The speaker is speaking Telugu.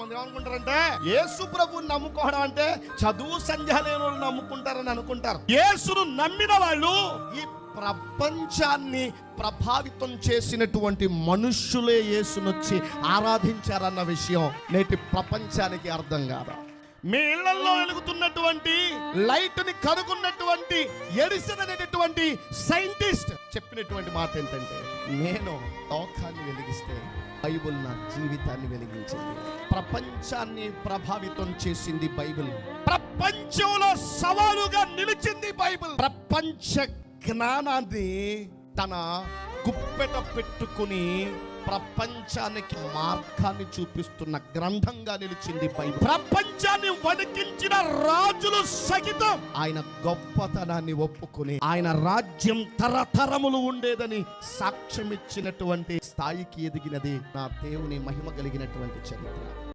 మంది ఏమనుకుంటారంటే యేసు ప్రభు నమ్ముకోవడం అంటే చదువు సంధ్య లేని వాళ్ళు నమ్ముకుంటారని అనుకుంటారు. యేసును నమ్మిన వాళ్ళు ఈ ప్రపంచాన్ని ప్రభావితం చేసినటువంటి మనుష్యులే యేసునొచ్చి ఆరాధించారన్న విషయం నేటి ప్రపంచానికి అర్థం కాదా? మీ ఇళ్ళలో వెలుగుతున్నటువంటి లైట్ని కనుగొన్నటువంటి ఎడిసన్ అనేటటువంటి సైంటిస్ట్ చెప్పినటువంటి మాట ఏంటంటే నేను లోకాన్ని వెలిగిస్తే బైబుల్ నా జీవితాన్ని వెలిగించింది. ప్రపంచాన్ని ప్రభావితం చేసింది బైబిల్. ప్రపంచంలో సవాలుగా నిలిచింది బైబిల్. ప్రపంచ జ్ఞానాన్ని తన గుప్పెట పెట్టుకుని ప్రపంచానికి మార్గాన్ని చూపిస్తున్న గ్రంథంగా నిలిచింది బైబిల్. ప్రపంచాన్ని వణికించిన రాజులు సహితం ఆయన గొప్పతనాన్ని ఒప్పుకొని ఆయన రాజ్యం తరతరములు ఉండేదని సాక్ష్యం ఇచ్చినటువంటి స్థాయికి ఎదిగినది నా దేవుని మహిమ కలిగినటువంటి చరిత్ర.